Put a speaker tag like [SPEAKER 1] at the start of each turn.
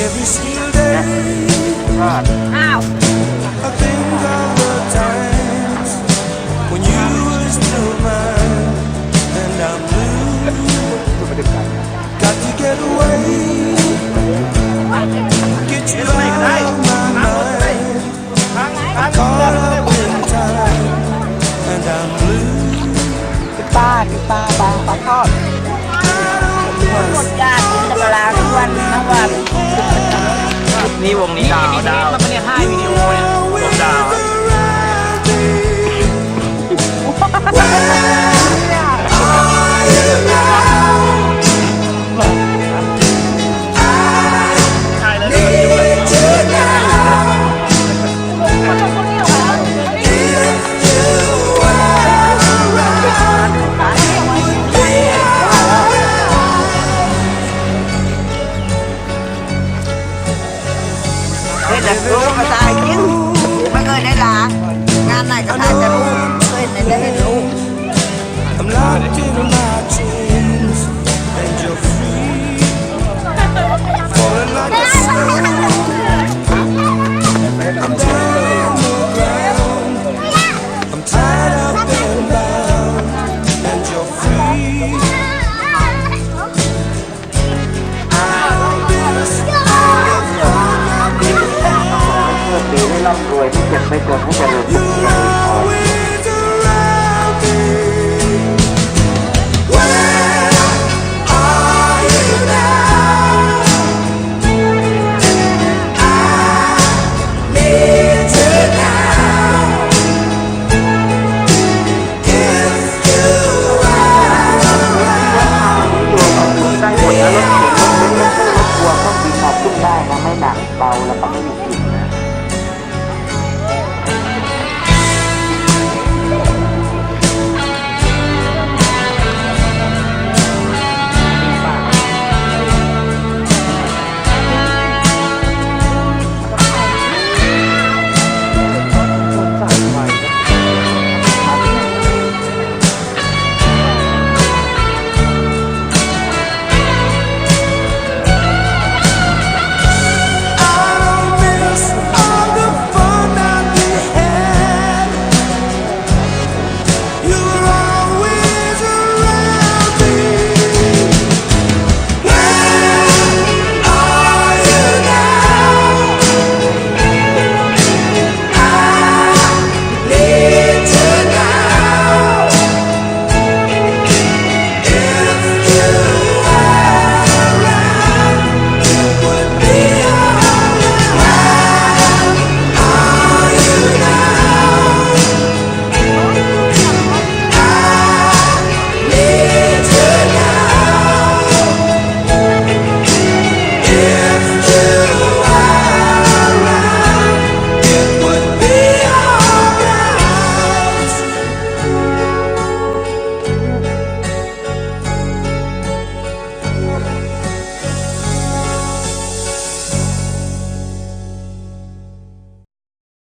[SPEAKER 1] Every single day.
[SPEAKER 2] Right. Ow. I
[SPEAKER 1] think of the times when you were still mine, and I'm blue. ทอด
[SPEAKER 2] หมดญาติจะมาลาทุกวันทั้งวันนี่วงนี้ดา
[SPEAKER 1] วด
[SPEAKER 2] าว อรู้ภาษาจริงไม่เคยได้ลางานไหนก็ได้จะรู้เคยได้เห็นรู้ ร่ำรวยที่เจ็บไม่จนให้เจรทุขได้หมดรถเข็นรถบรรทุวร์เครื่องได้ไม่หนักเบาแล้วก็